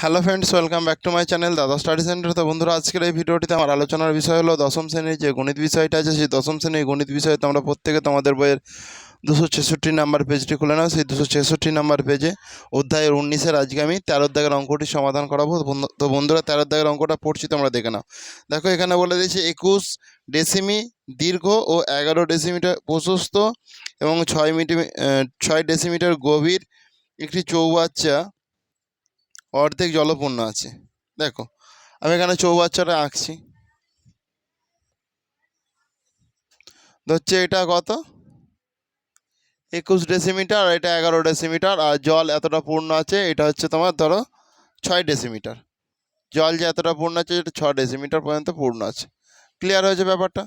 Hello friends welcome back to my channel Dada study centre তো বন্ধুরা, আজকের এই ভিডিওটিতে আমার আলোচনার বিষয় হলো দশম শ্রেণির যে গণিত বিষয়টা আছে, সেই দশম শ্রেণির গণিত বিষয়ে তোমরা প্রত্যেকে তোমাদের বইয়ের দুশো ছেষট্টি নাম্বার পেজটি খুলে নাও। সেই দুশো ছেষট্টি নাম্বার পেজে অধ্যায়ের উনিশের আজকে আমি তেরো দাগের অঙ্কটি সমাধান করাবো। তো বন্ধুরা, তেরো দাগের অঙ্কটা পড়ছি, তোমরা দেখে নাও। দেখো, এখানে বলে দিয়েছে, একুশ ডেসিমি দীর্ঘ ও এগারো ডেসিমিটার প্রশস্ত এবং ছয় মিটি ছয় ডেসিমিটার গভীর একটি চৌবাচ্চা অর্ধেক জলপূর্ণ আছে। দেখো, আমি এখানে চৌবাচ্চাটা আঁকছি। ধরছে এটা কত? একুশ ডেসিমিটার এটা এগারো ডেসিমিটার, আর জল এতটা পূর্ণ আছে, এটা হচ্ছে তোমার ধরো ছয় ডেসিমিটার। জল যে এতটা পূর্ণ আছে, এটা ছ ডেসিমিটার পর্যন্ত পূর্ণ আছে। ক্লিয়ার হয়েছে ব্যাপারটা?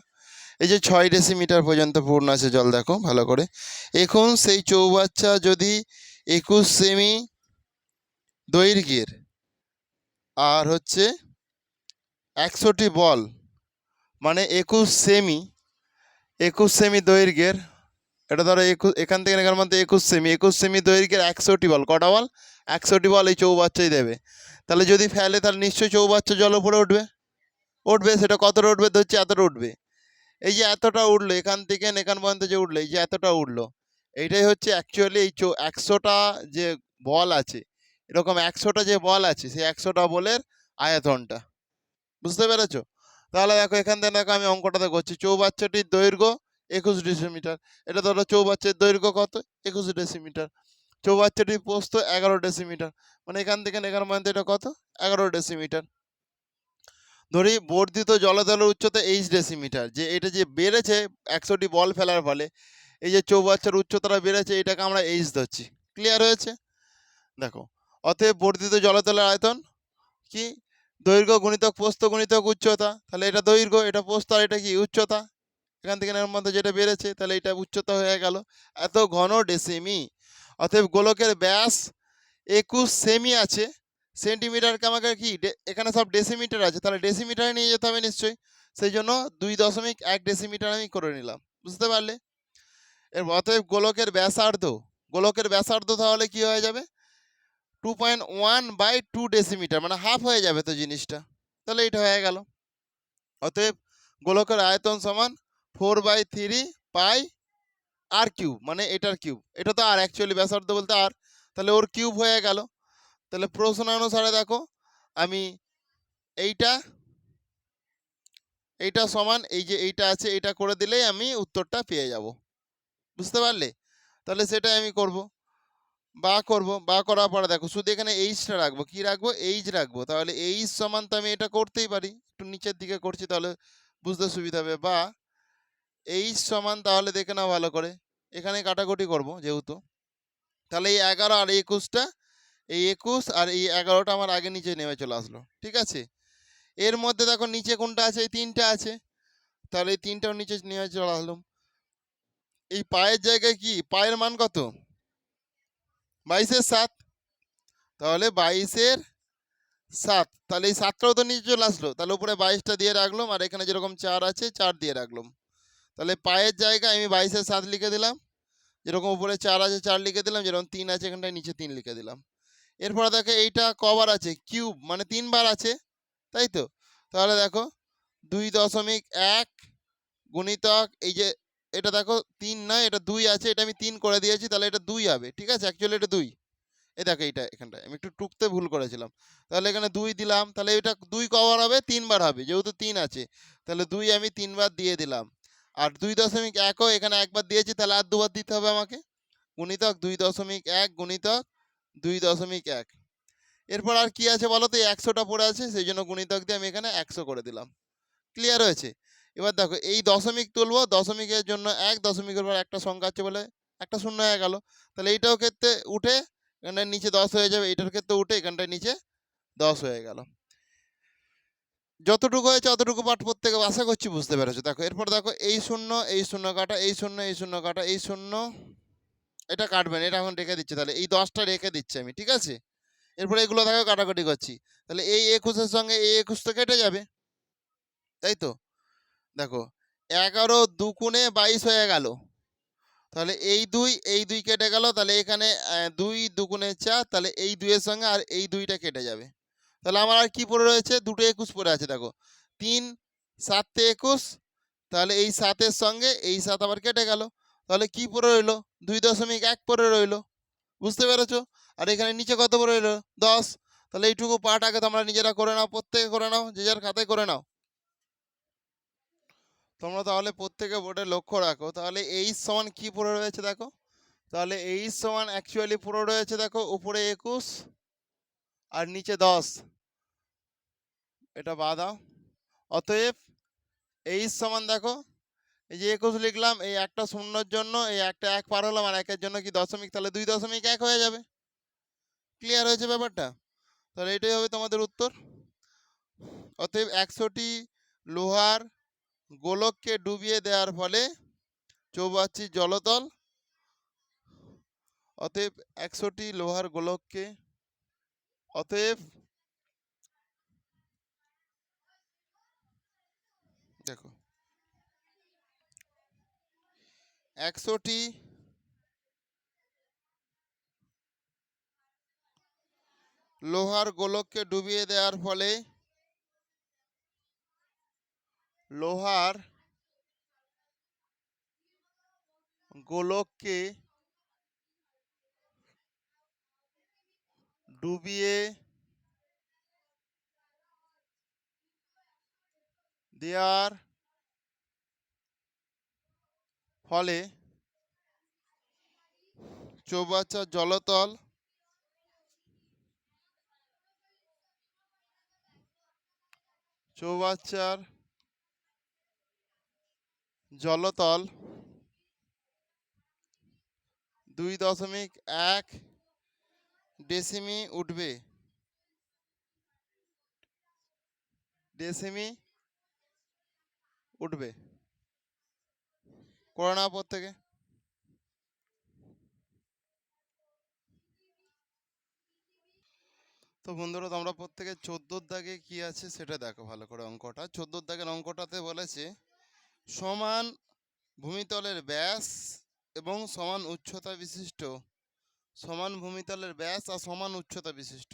এই যে ছয় ডেসিমিটার পর্যন্ত পূর্ণ আছে জল, দেখো, ভালো করে। এখন সেই চৌবাচ্চা যদি একুশ সেমি দৈর্ঘ্যের। আর হচ্ছে একশোটি বল মানে একুশ সেমি একুশ সেমি দৈর্ঘ্যের। এটা ধরো একুশ এখান থেকে এখানের মধ্যে একুশ সেমি একুশ সেমি দৈর্ঘ্যের একশোটি বল। কটা বল? একশোটি বল এই চৌবাচ্চাই দেবে। তাহলে যদি ফেলে, তাহলে নিশ্চয়ই চৌবাচ্চা জল উপরে উঠবে। উঠবে, সেটা কতটা উঠবে ধরছি, এতটা উঠবে। এই যে এতটা উঠল, এখান থেকে এখান পর্যন্ত যে উঠল, এই যে এতটা উঠল, এইটাই হচ্ছে অ্যাকচুয়ালি এই চৌ, একশোটা যে বল আছে এরকম একশোটা যে বল আছে, সেই একশোটা বলের আয়তনটা। বুঝতে পেরেছ? তাহলে দেখো, এখান থেকে দেখো আমি অঙ্কটাতে করছি। চৌবাচ্চাটির দৈর্ঘ্য একুশ ডেসিমিটার এটা ধরো চৌবাচ্চার দৈর্ঘ্য কত? একুশ ডেসিমিটার চৌবাচ্চাটির প্রস্থ এগারো ডেসিমিটার মানে এখান থেকে এখানে পর্যন্ত এটা কত? এগারো ডেসিমিটার ধরি বর্ধিত জলতলের উচ্চতা এইচ ডেসিমিটার যে এটা যে বেড়েছে, একশোটি বল ফেলার ফলে, এই যে চৌবাচ্চার উচ্চতাটা বেড়েছে, এটাকে আমরা এইচ ধরছি। ক্লিয়ার হয়েছে? দেখো অতএব বর্ধিত জলতলের আয়তন কি? দৈর্ঘ্য, গুণিতক, প্রস্থ, গুণিতক, উচ্চতা। তাহলে এটা দৈর্ঘ্য, এটা প্রস্থ আর এটা কি? উচ্চতা। এখান থেকে এর মধ্যে যেটা বেড়েছে, তাহলে এটা উচ্চতা হয়ে গেল। এত ঘন ডেসিমি। অতএব গোলকের ব্যাস একুশ সেমি আছে। সেন্টিমিটারকে আমাকে কি? এখানে সব ডেসিমিটার আছে। তাহলে ডেসিমিটারে নিয়ে যেতে হবে নিশ্চয়ই। সেই জন্য দুই দশমিক এক ডেসিমিটার আমি করে নিলাম। বুঝতে পারলে? এর অতএব গোলকের ব্যাসার্ধ। গোলকের ব্যাসার্ধ তাহলে কি হয়ে যাবে? Two point one by two decimetre মানে হাফ হয়ে যাবে তো জিনিসটা। তাহলে এটা হয়ে গেল। অতএব গোলকের আয়তন সমান four by three pi r cube মানে এটার কিউব এটা তো আর অ্যাকচুয়ালি ব্যাসার্ধ বলতে আর তাহলে ওর কিউব হয়ে গেল। তাহলে প্রশ্ন অনুসারে দেখো, আমি এইটা এইটা সমান, এই যে এইটা আছে, এইটা করে দিলেই আমি উত্তরটা পেয়ে যাব। বুঝতে পারলে? তাহলে সেটাই আমি করব। বা করব, বা করার পরে দেখো শুধু এখানে এইচটা রাখব, কি রাখব? এইচ রাখব। তাহলে এইচ সমান তো আমি এটা করতেই পারি। একটু নিচের দিকে করছি তাহলে বুঝতে সুবিধা হবে। বা এইচ সমান তাহলে দেখে নাও ভালো করে। এখানে কাটাকুটি করব যেহেতু। তাহলে এই এগারো আর একুশটা, এই একুশ আর এই এগারোটা আমার আগে নিচে নেমে চলে আসলো। ঠিক আছে? এর মধ্যে দেখো নিচে কোনটা আছে? এই তিনটা আছে। তাহলে এই তিনটাও নিচে নেমে চলে আসলাম এই পায়ের জায়গায় কি? পায়ের মান কত? বাইশের সাত। তাহলে বাইশের সাত। তাহলে এই সাতটাও তো নিচে চলে আসলো। তাহলে উপরে বাইশটা দিয়ে রাখলাম আর এখানে যেরকম চার আছে, চার দিয়ে রাখলাম। তাহলে পায়ের জায়গায় আমি বাইশের সাত লিখে দিলাম। যেরকম উপরে চার আছে, চার লিখে দিলাম। যেরকম তিন আছে, এখানটায় নিচে তিন লিখে দিলাম। এরপরে দেখো এইটা কবার আছে, কিউব মানে তিনবার আছে, তাই তো? তাহলে দেখো দুই দশমিক এক গুণিতক, এই যে এটা দেখো তিন নয় এটা দুই আছে, এটা আমি তিন করে দিয়েছি, তাহলে এটা দুই হবে, ঠিক আছে? অ্যাকচুয়ালি এটা দুই। এই দেখো এইটা এখানটায়, আমি একটু টুকতে ভুল করেছিলাম। তাহলে এখানে দুই দিলাম, তাহলে এটা দুই কবার হবে তিনবার হবে, যেহেতু তিন আছে। তাহলে দুই আমি তিনবার দিয়ে দিলাম। আর দুই দশমিক একও এখানে একবার দিয়েছি, তাহলে আর দুবার দিতে হবে আমাকে। গুণিতক দুই দশমিক এক গুণিতক দুই দশমিক এক। এরপর আর কি আছে বলো তো? এই একশোটা পড়ে আছে, সেই জন্য গুণিতক দিয়ে আমি এখানে একশো করে দিলাম। ক্লিয়ার হয়েছে? এবার দেখো, এই দশমিক তুলবো, দশমিকের জন্য এক, দশমিকের পর একটা সংখ্যা আছে বলে একটা শূন্য হয়ে গেল। তাহলে এইটাও ক্ষেত্রে উঠে এখানটায় নিচে দশ হয়ে যাবে এটার ক্ষেত্রে উঠে এখানটায় নিচে দশ হয়ে গেল। যতটুকু হয়েছে অতটুকু পাঠ প্রত্যেকে আশা করছি বুঝতে পেরেছ। দেখো, এরপর দেখো, এই শূন্য এই শূন্য কাটা, এই শূন্য এই শূন্য কাটা, এই শূন্য, এটা কাটবেন, এটা এখন রেখে দিচ্ছে। তাহলে এই দশটা রেখে দিচ্ছি আমি, ঠিক আছে? এরপরে এগুলো দেখো কাটাকাটি করছি। তাহলে এই একুশের সঙ্গে এই একুশ তো কেটে যাবে, তাই তো? দেখো, এগারো দুকুণে বাইশ হয়ে গেল। তাহলে এই দুই এই দুই কেটে গেল, তাহলে এখানে দুই দুগুণে চার, তাহলে এই দুইয়ের সঙ্গে আর এই দুইটা কেটে যাবে। তাহলে আমার আর কি পড়ে রয়েছে? দুটো একুশ পড়ে আছে, দেখো। তিন, সাতে একুশ, তাহলে এই সাতের সঙ্গে এই সাত আবার কেটে গেল। তাহলে কি পড়ে রইল? দুই দশমিক এক পড়ে রইল। বুঝতে পেরেছ? আর এখানে নিচে কত পড়ে রইল? দশ। তাহলে এইটুকু পার্ট আগে তোমরা নিজেরা করে নাও, প্রত্যেকে করে নাও, যে যার খাতায় করে নাও। তোমরা তাহলে প্রত্যেকে বোর্ডে লক্ষ্য রাখো। তাহলে এইচ সমান কি পড়ে রয়েছে দেখো? তাহলে এইচ সমান অ্যাকচুয়ালি পড়ে রয়েছে দেখো, উপরে একুশ আর নিচে দশ। এটা বাদাও অতএব এইচ সমান দেখো, এই যে একুশ লিখলাম, এই একটা শূন্যর জন্য, এই একটা এক পার হলাম আর একের জন্য কি দশমিক? তাহলে দুই দশমিক এক হয়ে যাবে। ক্লিয়ার হয়েছে ব্যাপারটা? তাহলে এটাই হবে তোমাদের উত্তর। অতএব একশোটি লোহার গোলককে ডুবিয়ে দেওয়ার ফলে চৌবাচ্চি জলতল। অতএব একশোটি লোহার গোলককে, অতএব দেখো, একশোটি লোহার গোলককে ডুবিয়ে দেওয়ার ফলে লোহার গোলককে ডুবিয়ে দেওয়ার ফলে চৌবাচ্চার জলতল চৌবাচ্চার জলতল দুই দশমিক এক ডেসিমি উঠবে। ডেসিমি উঠবে। করে নাও প্রত্যেকে তো বন্ধুরা, তোমরা প্রত্যেকে চোদ্দোর দাগে কি আছে সেটা দেখো ভালো করে অঙ্কটা। চোদ্দোর দাগের অঙ্কটাতে বলেছে সমান ভূমিতলের ব্যাস এবং সমান উচ্চতা বিশিষ্ট। সমান ভূমিতলের ব্যাস আর সমান উচ্চতা বিশিষ্ট।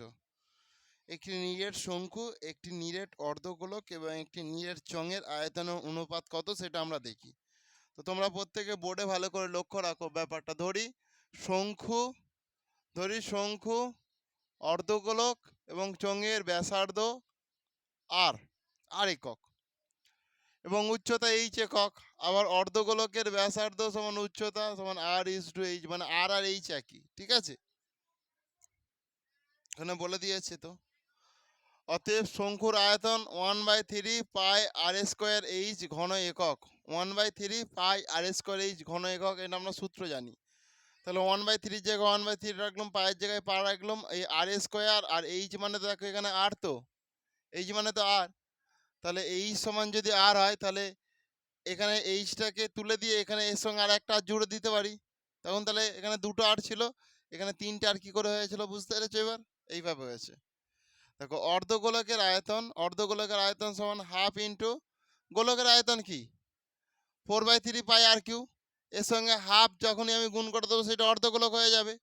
একটি নিরেট শঙ্কু, একটি নিরেট অর্ধগোলক এবং একটি নিরেট চঙের আয়তনের অনুপাত কত সেটা আমরা দেখি। তো তোমরা প্রত্যেকে বোর্ডে ভালো করে লক্ষ্য রাখো ব্যাপারটা। ধরি শঙ্কু ধরি শঙ্কু, অর্ধগোলক এবং চঙের ব্যাসার্ধ, আর আর একক। এবং উচ্চতা এইচ একক। আবার অর্ধগোলকের ব্যাসার্ধ সমান উচ্চতা সমান আর ইস টু এইচ মানে আর আর এইচ একই, ঠিক আছে? এখানে বলে দিয়েছে তো। অতএব শঙ্কুর আয়তন one by three pi r square h ঘন একক। One by three pi r square h ঘন একক, এটা আমরা সূত্র জানি। তাহলে ওয়ান বাই থ্রির জায়গায় ওয়ান বাই থ্রি রাখলাম পায়ের জায়গায় পা রাখলাম, এই আর স্কোয়ার আর এইচ মানে তো দেখো এখানে আর তো। এইচ মানে তো আর তাহলে এইচ সমান যদি আর হয়, তাহলে এখানে এইচটাকে তুলে দিয়ে এখানে এর সঙ্গে আর একটা আর জুড়ে দিতে পারি। তখন তাহলে এখানে দুটো আর ছিল, এখানে তিনটে আর কি করে হয়েছিল বুঝতে পেরেছ এবার? এইভাবে হয়েছে। দেখো, অর্ধগোলকের আয়তন অর্ধগোলকের আয়তন সমান হাফ ইন্টু গোলকের আয়তন কি? Four by three pi r cube এর সঙ্গে হাফ যখনই আমি গুণ করে দেবো সেটা অর্ধগোলক হয়ে যাবে।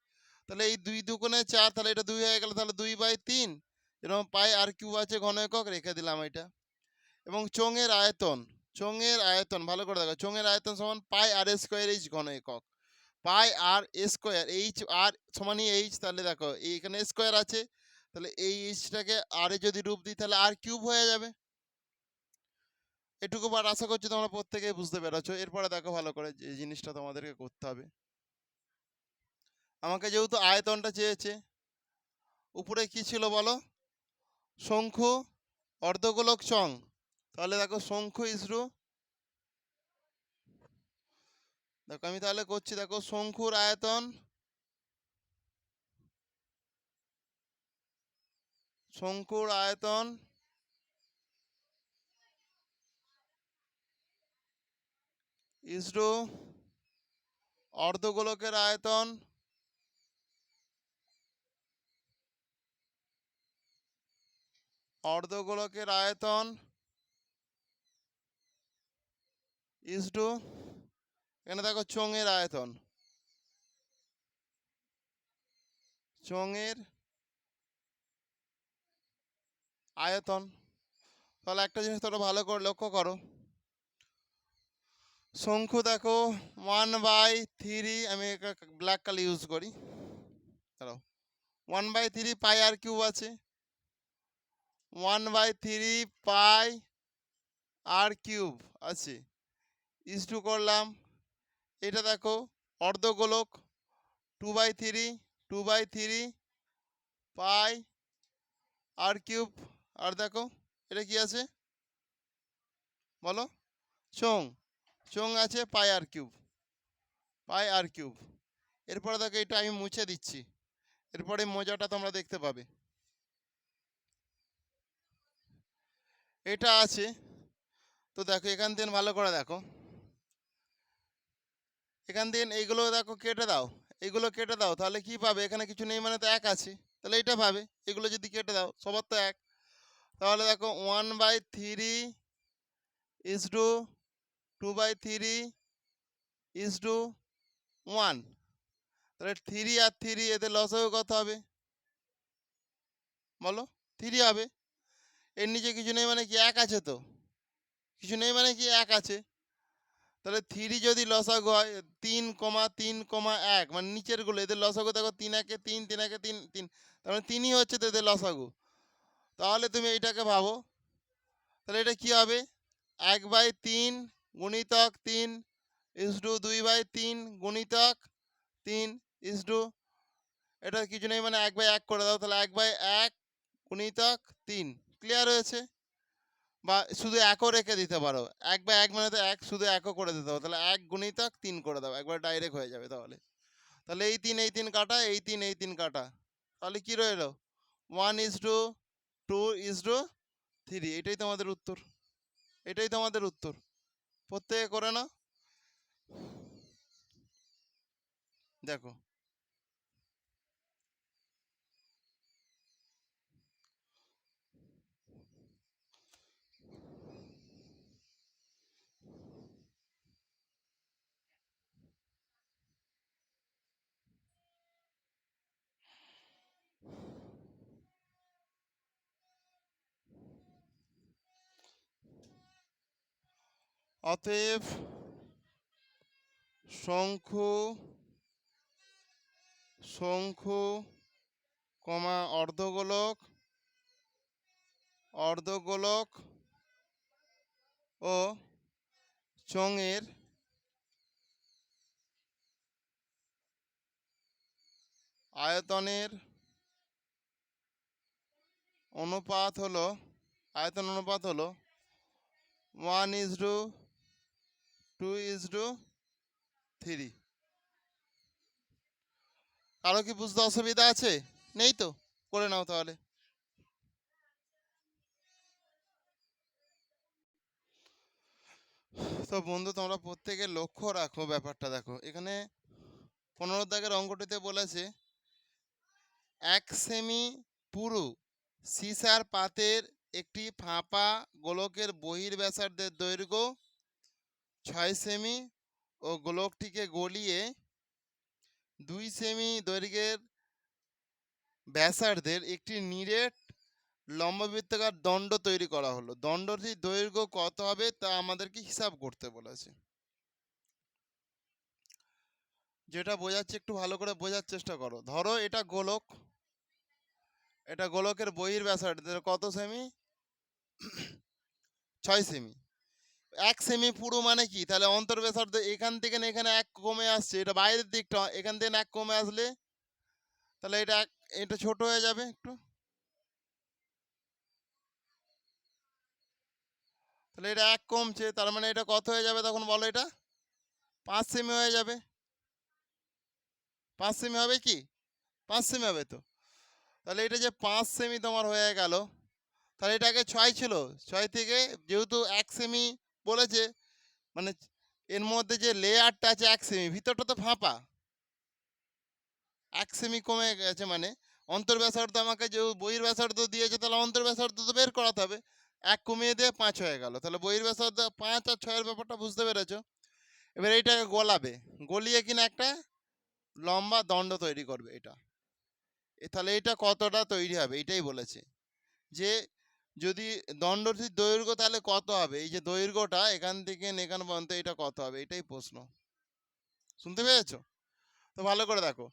তাহলে এই দুই দুগুণে চার, তাহলে এটা দুই হয়ে গেল, তাহলে দুই বাই তিন, এরকম পাই আর কিউ আছে ঘন একক রেখে দিলাম এটা। এবং চোঙের আয়তন চোঙের আয়তন, ভালো করে দেখো, চোঙের আয়তন সমান পাই আর এ স্কোয়ার এইচ ঘন একক। পাই আর এ স্কোয়ার এইচ আর সমানই এইচ তাহলে দেখো এইখানে স্কোয়ার আছে, তাহলে এই এইচটাকে আরে যদি রূপ দিই, তাহলে আর কিউব হয়ে যাবে। এটুকু বার আশা করছি তোমরা প্রত্যেকেই বুঝতে পেরেছ। এরপরে দেখো ভালো করে যে জিনিসটা তোমাদেরকে করতে হবে। আমাকে যেহেতু আয়তনটা চেয়েছে, উপরে কি ছিল বলো? শঙ্খু, অর্ধগোলক চং। তাহলে দেখো শঙ্খু ইসরু। দেখো আমি তাহলে করছি, দেখো শঙ্কুর আয়তন। শঙ্কুর আয়তন। ইসরো অর্ধগোলকের আয়তন। অর্ধগোলকের আয়তন। ইস টু এখানে দেখো চঙের আয়তন। চঙের আয়তন। তাহলে একটা জিনিস তোরা ভালো করে লক্ষ্য করো। শঙ্কু দেখো ওয়ান বাই থ্রি আমি ব্ল্যাক কালার ইউজ করি। দাঁড়াও। One by three pi r cube আছে। One by three pi r cube আছে। ইস টু করলাম। এটা দেখো, অর্ধগোলক two by three two by three pi r cube আর দেখো, এটা কি আছে? বলো। চোং চোং আছে, পাই আর কিউব পাই আর কিউব এরপরে দেখো, এটা আমি মুছে দিচ্ছি। এরপরে মজাটা তোমরা দেখতে পাবে। এটা আছে। তো দেখো, এখান থেকে ভালো করে দেখো। এখান দিয়ে এইগুলো দেখো কেটে দাও, এইগুলো কেটে দাও, তাহলে কি পাবে? এখানে কিছু নেই মানে তো এক আছে, তাহলে এটা পাবে, এগুলো যদি কেটে দাও, সবার তো এক। তাহলে দেখো one by three is to two by three is to one তাহলে থ্রি আর থ্রি এদের লসও কত হবে? বলো থ্রি হবে। এর নিচে কিছু নেই মানে কি এক আছে তো? কিছু নেই মানে কি এক আছে? তাহলে থ্রি যদি লসাগু হয়, তিন কমা তিন কমা এক মানে নিচেরগুলো, এদের লসাগু দেখো তিন একে তিন তিন একে তিন তিন, তার মানে তিনই হচ্ছে তো এদের লসাগু। তাহলে তুমি এইটাকে ভাবো, তাহলে এটা কি হবে? এক বাই তিন গুণিতক তিন ইস টু দুই বাই তিন গুণিতক তিন ইস টু এটা কিছু নেই মানে এক বাই এক করে দাও, তাহলে এক বাই এক গুণিতক তিন ক্লিয়ার হয়েছে? বা শুধু একও রেখে দিতে পারো। এক বা এক মানে তো এক, শুধু একও করে দিতে পারো তাহলে এক গুণিতক তিন করে দাও। একবার ডাইরেক্ট হয়ে যাবে তাহলে। তাহলে এই তিন এই তিন কাটা, এই তিন এই তিন কাটা। তাহলে কি রইল? One is to two is to three এটাই তোমাদের উত্তর। এটাই তোমাদের উত্তর। প্রত্যেকে করে না দেখো। অতএব শঙ্খু শঙ্খু কমা অর্ধগোলক অর্ধগোলক ও চোঙের আয়তনের অনুপাত হলো আয়তন অনুপাত হলো one is to two is to three. কারও কি বুঝতে অসুবিধা আছে? নেই তো? করে নাও তাহলে। তো বন্ধু, তোমরা প্রত্যেকে লক্ষ্য রাখো ব্যাপারটা দেখো। এখানে পনেরো দাগের অঙ্কটিতে বলেছে, এক সেমি পুরু সিসার পাতের একটি ফাঁপা গোলকের বহির ব্যাসার্ধের দৈর্ঘ্য ছয় সেমি ও গোলকটিকে গলিয়ে দুই সেমি দৈর্ঘ্যের ব্যাসার্ধের একটি নিরেট লম্ববৃত্তাকার দণ্ড তৈরি করা হলো। দণ্ডটির দৈর্ঘ্য কত হবে তা আমাদেরকে হিসাব করতে বলেছে। যেটা বোঝাচ্ছে একটু ভালো করে বোঝার চেষ্টা করো। ধরো এটা গোলক, এটা গোলকের বহির ব্যাসার্ধ কত সেমি? ছয় সেমি। এক সেমি পুরো মানে কি? তাহলে অন্তর ব্যাসার্ধ এখান থেকে না এখানে এক কমে আসছে, এটা বাইরের দিকটা, এখান থেকে এক কমে আসলে তাহলে এটা এটা ছোট হয়ে যাবে একটু। তাহলে এটা এক কমছে, তার মানে এটা কত হয়ে যাবে তখন বলো এটা? পাঁচ সেমি হয়ে যাবে। পাঁচ সেমি হবে কি? পাঁচ সেমি হবে তো। তাহলে এটা যে পাঁচ সেমি তোমার হয়ে গেল, তাহলে এটা আগে ছয় ছিল, ছয় থেকে যেহেতু এক সেমি বলেছে মানে এর মধ্যে যে লেয়ারটা আছে এক সেমি ভিতরটা তো ফাঁপা। এক সেমি কমে গেছে মানে। অন্তর ব্যাসার্ধ আমাকে যে বহির ব্যাসার্ধ দিয়েছে, তাহলে অন্তর ব্যাসার্ধ তো বের করাতে হবে। এক কমিয়ে দিয়ে পাঁচ হয়ে গেল। তাহলে বহির ব্যাসার্ধ পাঁচ আর ছয়ের ব্যাপারটা বুঝতে পেরেছ? এবার এইটাকে গলাবে। গলিয়ে কিনা একটা লম্বা দণ্ড তৈরি করবে এটা। তাহলে এটা কতটা তৈরি হবে? এটাই বলেছে। যে যদি দণ্ডটির দৈর্ঘ্য তাহলে কত হবে? এই যে দৈর্ঘ্যটা এখান থেকে এখান পর্যন্ত এটা কত হবে? এটাই প্রশ্ন। শুনতে পেরেছ তো ভালো করে দেখো।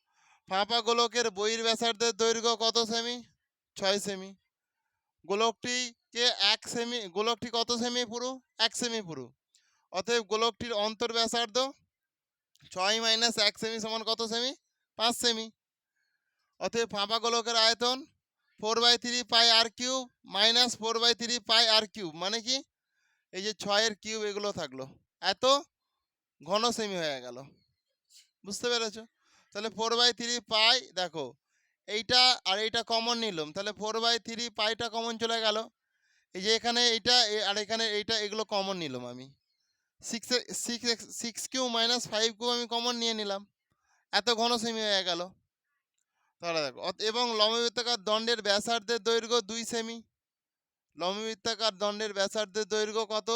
ফাঁপা গোলকের বহির ব্যাসার্ধের দৈর্ঘ্য কত সেমি? ছয় সেমি। গোলকটিকে এক সেমি, গোলকটি কত সেমি পুরো? এক সেমি পুরো। অতএব গোলকটির অন্তর ব্যাসার্ধ ছয় মাইনাস এক সেমি সমান কত সেমি? পাঁচ সেমি। অতএব ফাঁপা গোলকের আয়তন four by three pi r cube minus four by three pi r cube মানে কি? এই যে ছয়ের কিউব এগুলো থাকল। এত ঘন সেমি হয়ে গেল। বুঝতে পেরেছ? তাহলে ফোর বাই থ্রি পাই, দেখো, এইটা আর এইটা কমন নিলাম। তাহলে ফোর বাই থ্রি পাইটা কমন চলে গেল। এই যে এখানে এইটা আর এখানে এইটা, এগুলো কমন নিলাম আমি। Six six six cube minus five cube আমি কমন নিয়ে নিলাম। এত ঘন সেমি হয়ে গেল। তাহলে দেখো এবং লম্ববৃত্তাকার দণ্ডের ব্যাসার্ধের দৈর্ঘ্য দুই সেমি। লম্ববৃত্তাকার দণ্ডের ব্যাসার্ধের দৈর্ঘ্য কত?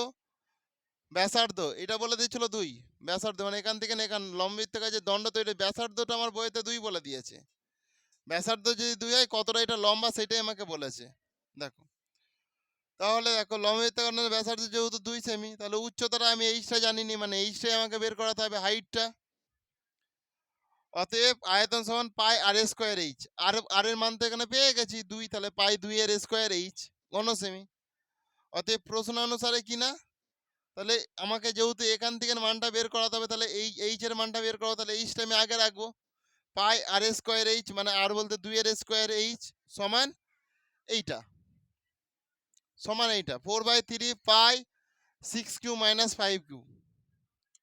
ব্যাসার্ধ, এটা বলে দিয়েছিল দুই। ব্যাসার্ধ মানে এখান থেকে এখান লম্ববৃত্তাকার যে দণ্ড তৈরি, ব্যাসার্ধটা আমার বইতে দুই বলে দিয়েছে। ব্যাসার্ধ যদি দুই হয়, কতটা এটা লম্বা সেটাই আমাকে বলেছে। দেখো। তাহলে দেখো লম্ববৃত্তাকার ব্যাসার্ধ যেহেতু দুই সেমি, তাহলে উচ্চতাটা আমি এইচটা জানিনি মানে এইচটাই আমাকে বের করাতে হবে, হাইটটা। অতএব আয়তন সমান পাই আর স্কোয়ার এইচ আর আর এর মান তো এখানে পেয়ে গেছি দুই, তাহলে পাই দুই এর স্কোয়ার এইচ ঘন সেমি অতএব প্রশ্ন অনুসারে কি না? তাহলে আমাকে যেহেতু এখান থেকে মানটা বের করাতে হবে, তাহলে এই এইচ এর মানটা বের করা তাহলে এইচটা আমি আগে রাখব। পাই আর স্কোয়ার এইচ মানে আর বলতে দুই এর স্কোয়ার এইচ সমান এইটা। সমান এইটা four by three pi six cube minus five cube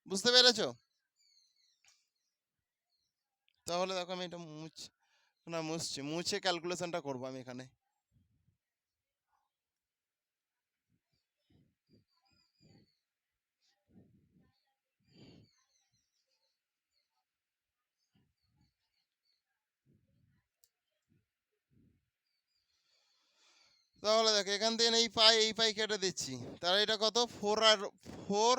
বুঝতে পেরেছ? তাহলে দেখো আমি এটা মুছ, না মুছছি, মুছে ক্যালকুলেশনটা করব আমি এখানে। তাহলে দেখো এখান থেকে এই পাই এই পাই কেটে দিচ্ছি। তাহলে এটা কত? ফোর আর ফোর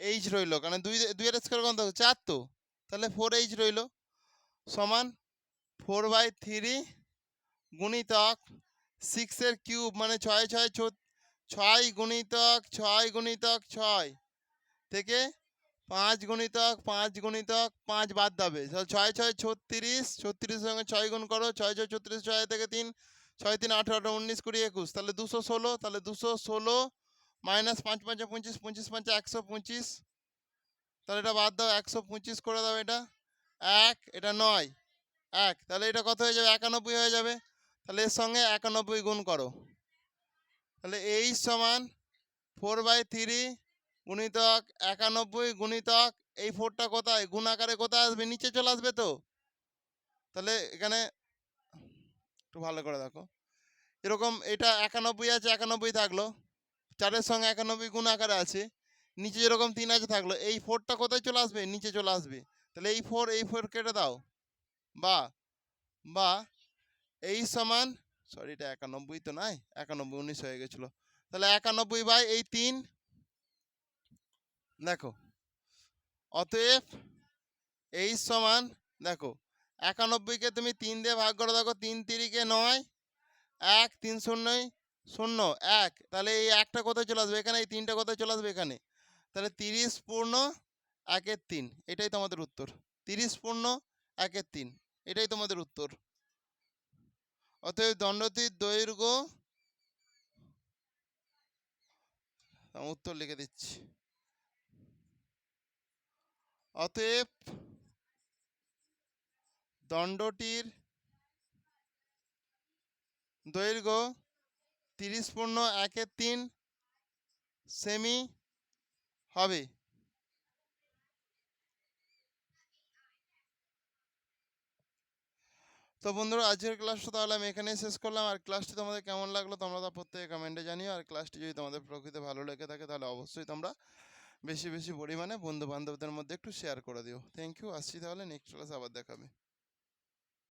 এইচ রইল, কারণ দুই দুইয়ের স্কোয়ার কত? চার তো। তাহলে ফোর এইচ রইল। সমান ফোর বাই থ্রি গুণিতক সিক্সের কিউব মানে ছয় ছয় ছয় গুণিতক ছয় গুণিতক, ছয় থেকে পাঁচ গুণিতক পাঁচ গুণিতক, পাঁচ বাদ তাহলে ছয় ছয় ছত্রিশ, ছত্রিশের সঙ্গে ছয় গুণ করো, ছয় ছয় ছত্রিশ, ছয় থেকে তিন, ছয় তিন আঠারো আঠারো, উনিশ, কুড়ি, একুশ। তাহলে দুশো ষোলো, তাহলে দুশো ষোলো মাইনাস পাঁচ পাঁচে, পঁচিশ পঁচিশ পাঁচে একশো পঁচিশ। তাহলে এটা বাদ দাও, একশো পঁচিশ করে দাও এটা। এক, এটা নয়। এক, তাহলে এটা কত হয়ে যাবে? একানব্বই হয়ে যাবে। তাহলে এর সঙ্গে একানব্বই গুণ করো। তাহলে এই সমান ফোর বাই থ্রি গুণিতক একানব্বই গুণিতক এই ফোরটা কোথায়? গুণ আকারে কোথায় আসবে? নিচে চলে আসবে তো? তাহলে এখানে একটু ভালো করে দেখো। এরকম এটা একানব্বই আছে, একানব্বই থাকল। চারের সঙ্গে একানব্বই গুণ আকারে আছে। নিচে যেরকম তিন আছে, থাকল। এই ফোরটা কোথায় চলে আসবে? নিচে চলে আসবে। তাহলে এই ফোর এই ফোর কেটে দাও। বা বা, এই সমান সরি এটা একানব্বই তো নয় একানব্বই উনিশ হয়ে গেছিল। তাহলে একানব্বই বাই এই তিন, দেখো, অতএব এই সমান, দেখো একানব্বইকে তুমি তিন দিয়ে ভাগ করে দেখো, তিন তিরিকে নয়, এক, তিন শূন্যই শূন্য, এক, তাহলে এই একটা কোথায় চলে আসবে? এখানে এই তিনটা কোথায় চলে আসবে? এখানে। তাহলে তিরিশ পূর্ণ একের তিন, এটাই তোমাদের উত্তর। তিরিশ পূর্ণ, একের তিন, এটাই তোমাদের উত্তর। অতএব দণ্ডটির দৈর্ঘ্য উত্তর লিখে দিচ্ছি। অতএব দণ্ডটির দৈর্ঘ্য তিরিশ পূর্ণ, একের তিন সেমি হবে। তো বন্ধুরা, আজকের ক্লাসটা তাহলে আমি এখানেই শেষ করলাম। আর ক্লাসটি তোমাদের কেমন লাগল তোমরা তা প্রত্যেকে কমেন্টে জানিও। আর ক্লাসটি যদি তোমাদের প্রকৃতি ভালো লেগে থাকে তাহলে অবশ্যই তোমরা বেশি বেশি পরিমাণে বন্ধু বান্ধবদের মধ্যে একটু শেয়ার করে দিও। থ্যাংক ইউ আসছি তাহলে নেক্সট ক্লাস আবার দেখাবে।